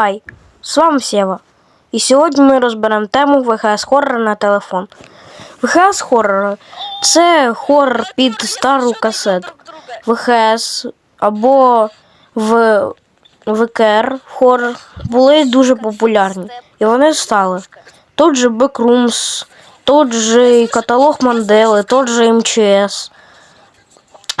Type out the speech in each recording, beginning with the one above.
хай! З вами Сєва. І сьогодні ми розберемо тему ВХС хоррор на телефон. ВХС хоррор це хоррор під стару касету. ВХС або в ВКР хоррор були дуже популярні. І вони стали. Тут же Backrooms, тут же каталог Мандели, тут же МЧС.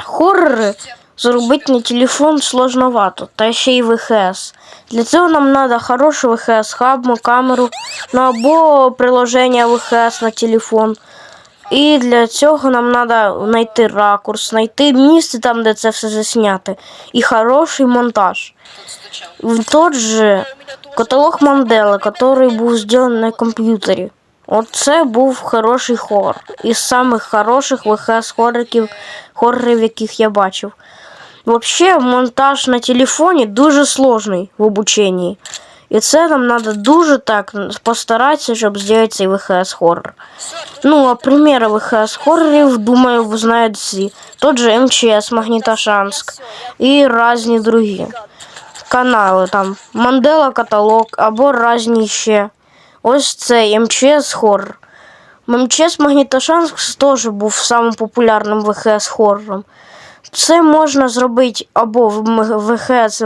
Хоррори зробити на телефон сложновато, та ще й ВХС. Для цього нам треба хороший ВХС, хаб, камеру, ну або приложення ВХС на телефон. І для цього нам треба знайти ракурс, знайти місце там, де це все засняти. І хороший монтаж. Тот же каталог Мандела, який був зроблений на комп'ютері. Оце був хороший хор. Із самих хороших ВХС хориків, хоррорів, яких я бачив. Взагалі, монтаж на телефоні дуже сложний в обученні. І це нам треба дуже так постаратися, щоб зробити цей ВХС хоррор. Ну, а приміри ВХС хоррорів, думаю, ви знаєте всі. Тот же МЧС, Магнітошанск і різні другі канали там. Мандела каталог або різні ще. Ось цей МЧС хоррор. МЧС Магнітошанск теж був самим популярним ВХС хоррором. Це можна зробити або в ВХС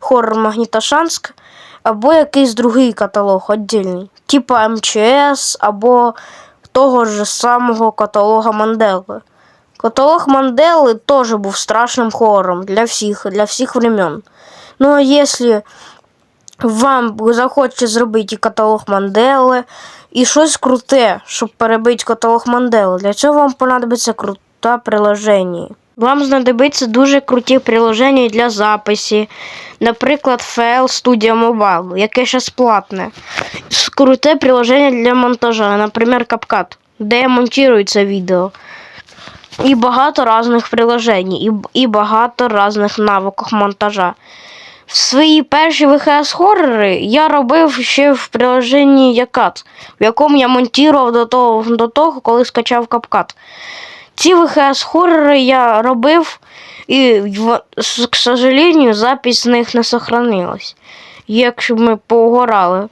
хоррор Магнітошанск, або якийсь другий каталог віддільний, типа МЧС, або того ж самого каталога Мандели. Каталог Мандели теж був страшним хорором для всіх, для всіх времен. Ну а якщо вам захочеться зробити каталог Мандели, і щось круте, щоб перебити каталог Мандели, для цього вам понадобиться круте приложення. Вам знадобиться дуже круті приложення для записі, наприклад, FL Studio Mobile, яке зараз платне. Круте приложення для монтажа, наприклад, CapCut, де монтується відео. І багато різних приложень, і, і багато різних навиків монтажа. В свої перші ВХС хоррори я робив ще в приложенні Якат, в якому я монтував до того, до того, коли скачав CapCut. Ці ВХС хоррори я робив, і, к сожалению, запись з них не сохранилась. Якщо ми погорали.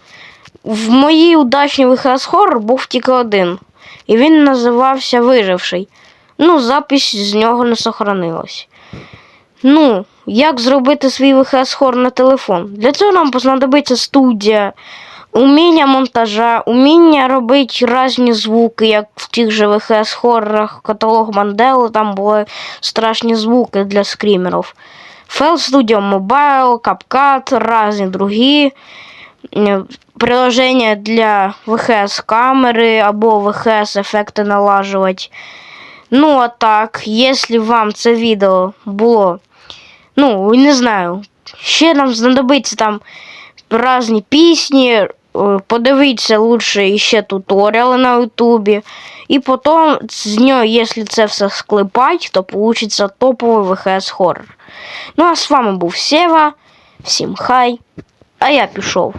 В моїй удачній ВХС хоррор був тільки один. І він називався Виживший. Ну, запись з нього не сохранилась. Ну, як зробити свій ВХС хор на телефон? Для цього нам знадобиться студія, уміння монтажа, уміння робити різні звуки, як в тих же ВХС хоррорах, каталог Мандели, там були страшні звуки для скрімерів. Fail Studio Mobile, CapCut, різні другі. Приложення для ВХС камери або ВХС ефекти налажувати. Ну, а так, якщо вам це відео було, ну, не знаю, ще нам знадобиться там різні пісні, подивіться лучше ще туторіали на Ютубі. І потім з нього, якщо це все склепать, то вийде топовий ВХС хоррор. Ну а з вами був Сева. Всім хай. А я пішов.